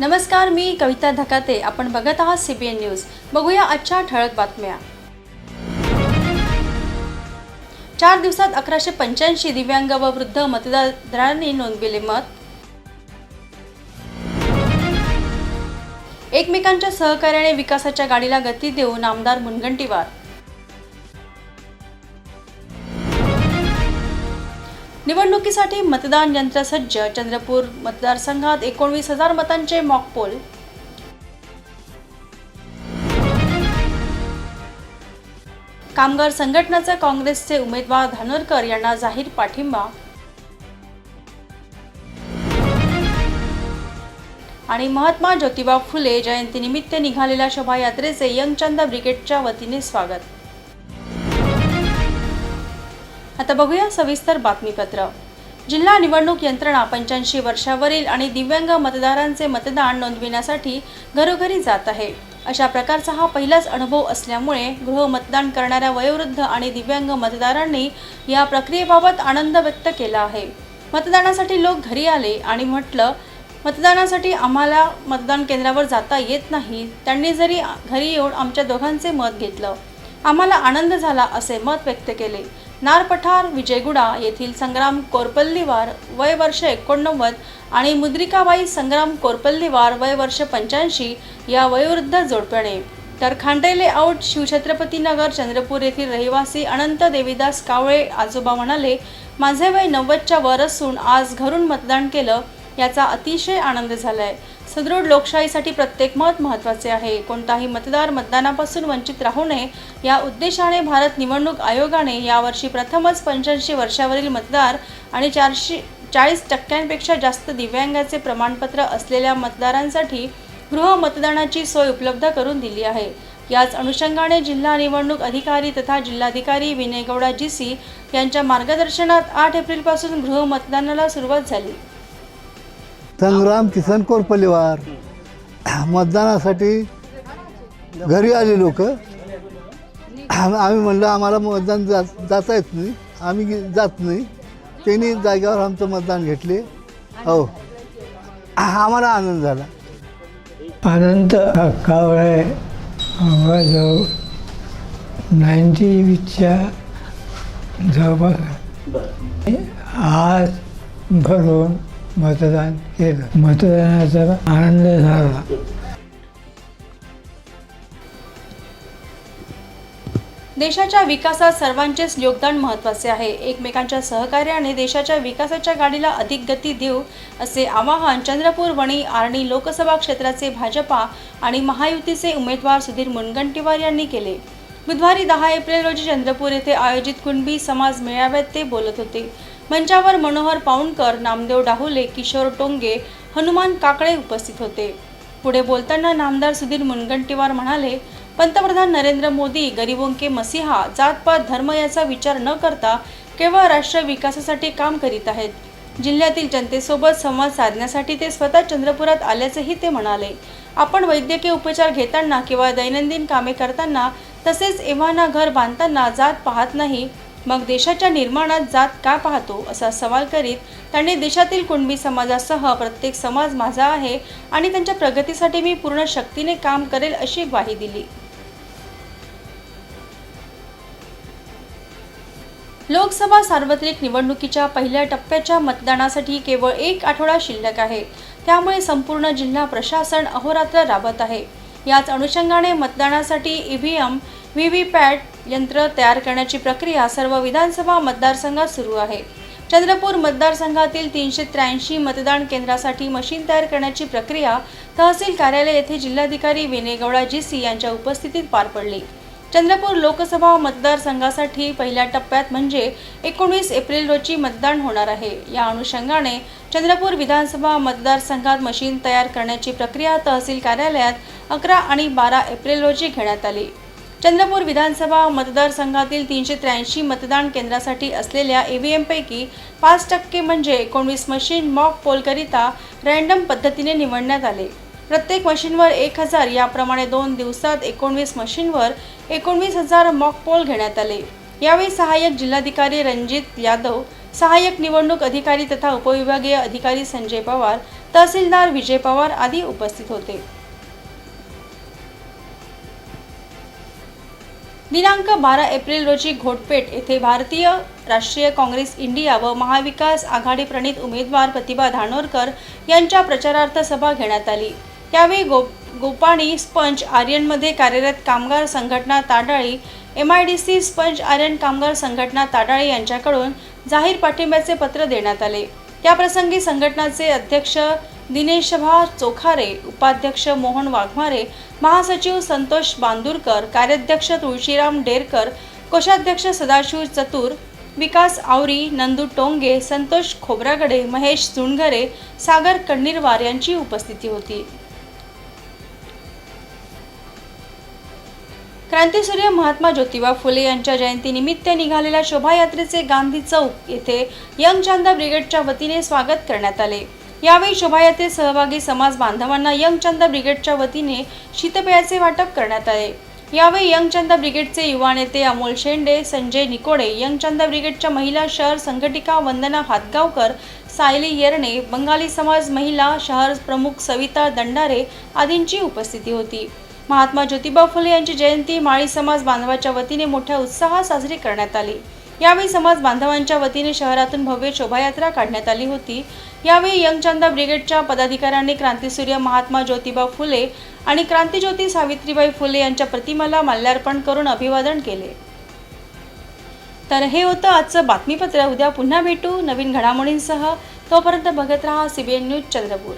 नमस्कार मी कविता धकाते. आपण बघत आहात सी बी एन न्यूज बघूया आजच्या ठळक बातम्या. चार दिवसात अकराशे पंच्याऐंशी दिव्यांग व वृद्ध मतदारांनी नोंदविले मत. एकमेकांच्या सहकार्याने विकासाच्या गाडीला गती देऊन आमदार मुनगंटीवार. निवडणुकीसाठी मतदान यंत्र सज्ज चंद्रपूर मतदारसंघात एकोणवीस हजार मतांचे मॉकपोल कामगार संघटनाचे काँग्रेसचे उमेदवार धानोरकर यांना जाहीर पाठिंबा. आणि महात्मा ज्योतिबा फुले जयंतीनिमित्त निघालेल्या शोभायात्रेचे यंगचंदा ब्रिगेडच्या वतीने स्वागत. आता बघूया सविस्तर बातमीपत्र. जिल्हा निवडणूक यंत्रणा पंच्याऐंशी वर्षावरील आणि दिव्यांग मतदारांचे मतदान नोंदविण्यासाठी घरोघरी जात आहे. अशा प्रकारचा हा पहिलाच अनुभव असल्यामुळे गृह मतदान करणाऱ्या वयोवृद्ध आणि दिव्यांग मतदारांनी या प्रक्रियेबाबत आनंद व्यक्त केला आहे. मतदानासाठी लोक घरी आले आणि म्हटलं मतदानासाठी आम्हाला मतदान केंद्रावर जाता येत नाही. त्यांनी जरी घरी येऊन आमच्या दोघांचे मत घेतलं आम्हाला आनंद झाला असे मत व्यक्त केले. नारपठार विजयगुडा येथील संग्राम कोरपल्लीवार वय वर्ष एकोणनव्वद आणि मुद्रिकाबाई संग्राम कोरपल्लीवार वय वर्ष पंच्याऐंशी या वयोवृद्ध जोडप्याने. तर खांडेले लेआउट शिवछत्रपतीनगर चंद्रपूर येथील रहिवासी अनंत देवीदास कावळे आजोबा म्हणाले माझे वय नव्वदच्या वर असून आज घरून मतदान केलं याचा अतिशय आनंद झालाय. सदृढ लोकशाहीसाठी प्रत्येक मत महत्त्वाचे आहे. कोणताही मतदार मतदानापासून वंचित राहू नये या उद्देशाने भारत निवडणूक आयोगाने यावर्षी प्रथमच पंच्याऐंशी वर्षावरील मतदार आणि चारशे चाळीस टक्क्यांपेक्षा जास्त दिव्यांगाचे प्रमाणपत्र असलेल्या मतदारांसाठी गृह मतदानाची सोय उपलब्ध करून दिली आहे. याच अनुषंगाने जिल्हा निवडणूक अधिकारी तथा जिल्हाधिकारी विनय गौडा जी सी यांच्या मार्गदर्शनात आठ एप्रिलपासून गृह मतदानाला सुरुवात झाली. संग्राम किसन कोरपल्लीवार मतदानासाठी घरी आले लोक. आम्ही म्हणलं आम्हाला मतदान जात जाता येत नाही. आम्ही जात नाही. त्यांनी जागेवर आमचं मतदान घेतले. हो. आम्हाला आनंद झाला. अनंत कावळे जवळ नाईन्टी वीसच्या जवळपास आज भरून मतदान केलं. मतदानाचा आनंद झाला. देशाच्या विकासात सर्वांचेच योगदान महत्त्वाचे आहे. एकमेकांच्या सहकार्याने देशाच्या विकासाच्या गाडीला अधिक गती देऊ असे आवाहन चंद्रपूर वणी आर्णी लोकसभा क्षेत्राचे भाजपा आणि महायुतीचे उमेदवार सुधीर मुनगंटीवार यांनी केले. बुधवारी दहा एप्रिल रोजी चंद्रपूर येथे आयोजित कुणबी समाज मेळाव्यात ते बोलत होते. मंचावर मनोहर पाऊणकर नामदेव डाहुले किशोर टोंगे हनुमान काकडे उपस्थित होते. पुढे बोलताना नामदार सुधीर मुनगंटीवार म्हणाले पंतप्रधान नरेंद्र मोदी गरिबोंके के मसीहा जातपात धर्म याचा विचार न करता केवळ राष्ट्र विकासासाठी काम करीत आहेत. जिल्ह्यातील जनतेसोबत संवाद साधण्यासाठी ते स्वतः चंद्रपुरात आल्याचेही ते म्हणाले. आपण वैद्यकीय उपचार घेताना किंवा दैनंदिन कामे करताना तसेच एव्हाना घर बांधताना जात पाहत नाही मग देशाच्या निर्माणात जात का पाहतो असा सवाल करीत त्यांनी देशातील कुणबी समाजासह प्रत्येक समाज माझा आहे आणि त्यांच्या प्रगतीसाठी मी पूर्ण शक्तीने काम करेल अशी ग्वाही दिली. लोकसभा सार्वत्रिक निवडणुकीच्या पहिल्या टप्प्याच्या मतदानासाठी केवळ एक आठवडा शिल्लक आहे. त्यामुळे संपूर्ण जिल्हा प्रशासन अहोरात्र राबत आहे. याच अनुषंगाने मतदानासाठी ईव्हीएम व्ही व्ही पॅट यंत्र तयार करण्याची प्रक्रिया सर्व विधानसभा मतदारसंघात सुरू आहे. चंद्रपूर मतदारसंघातील तीनशे त्र्याऐंशी मतदान केंद्रासाठी मशीन तयार करण्याची प्रक्रिया तहसील कार्यालय येथे जिल्हाधिकारी विनय गौडा जी सी यांच्या उपस्थितीत पार पडली. चंद्रपूर लोकसभा मतदारसंघासाठी पहिल्या टप्प्यात म्हणजे एकोणीस एप्रिल रोजी मतदान होणार आहे. या अनुषंगाने चंद्रपूर विधानसभा मतदारसंघात मशीन तयार करण्याची प्रक्रिया तहसील कार्यालयात अकरा आणि बारा एप्रिल रोजी घेण्यात आली. चंद्रपूर विधानसभा मतदारसंघातील तीनशे त्र्याऐंशी मतदान केंद्रासाठी असलेल्या ईव्हीएमपैकी पाच टक्के म्हणजे एकोणवीस मशीन मॉक पोलकरिता रँडम पद्धतीने निवडण्यात आले. प्रत्येक मशीनवर एक हजार याप्रमाणे दोन दिवसात एकोणवीस मशीनवर एकोणवीस हजार मॉक पोल घेण्यात आले. यावेळी सहाय्यक जिल्हाधिकारी रणजित यादव सहाय्यक निवडणूक अधिकारी तथा उपविभागीय अधिकारी संजय पवार तहसीलदार विजय पवार आदी उपस्थित होते. दिनांक बारा एप्रिल रोजी घोटपेट येथे भारतीय राष्ट्रीय काँग्रेस इंडिया व महाविकास आघाडी प्रणित उमेदवार प्रतिभा धानोरकर यांच्या प्रचारार्थ सभा घेण्यात आली. यावेळी गो गोपाणी स्पंज आर्यनमध्ये कार्यरत कामगार संघटना Tadali M I D C sponge iron कामगार संघटना ताडाळी यांच्याकडून जाहीर पाठिंब्याचे पत्र देण्यात आले. त्याप्रसंगी संघटनाचे अध्यक्ष दिनेशभा चोखारे उपाध्यक्ष मोहन वाघमारे महासचिव संतोष बांदूरकर कार्याध्यक्ष तुळशीराम डेरकर कोषाध्यक्ष सदाशिव चतुर विकास आवरी नंदू टोंगे संतोष खोब्रागडे महेश जुणघरे सागर कण्णीरवार यांची उपस्थिती होती. क्रांतीसूर्य महात्मा ज्योतिबा फुले यांच्या जयंतीनिमित्त निघालेल्या शोभायात्रेचे गांधी चौक येथे यंग चांदा ब्रिगेडच्या वतीने स्वागत करण्यात आले. यावेळी शोभायात्रेत सहभागी समाज बांधवांना यंग चांदा ब्रिगेडच्या वतीने शीतपेयाचे वाटप करण्यात आले. यावेळी यंग चंदा ब्रिगेडचे युवा नेते अमोल शेंडे संजय निकोडे यंग चंदा ब्रिगेडच्या महिला शहर संघटिका वंदना हातगावकर सायली येरणे बंगाली समाज महिला शहर प्रमुख सविता दंडारे आदींची उपस्थिती होती. महात्मा ज्योतिबा फुले यांची जयंती माळी समाज बांधवाच्या वतीने मोठ्या उत्साहात साजरी करण्यात आली. यावेळी समाज बांधवांच्या वतीने शहरातून भव्य शोभायात्रा काढण्यात आली होती. यावेळी यंगचंदा ब्रिगेडच्या पदाधिकाऱ्यांनी क्रांतीसूर्य महात्मा ज्योतिबा फुले आणि क्रांतीज्योती सावित्रीबाई फुले यांच्या प्रतिमाला माल्यार्पण करून अभिवादन केले. तर हे होतं आजचं बातमीपत्र. उद्या पुन्हा भेटू नवीन घडामोडींसह. तोपर्यंत बघत राहा सीबीएन न्यूज चंद्रपूर.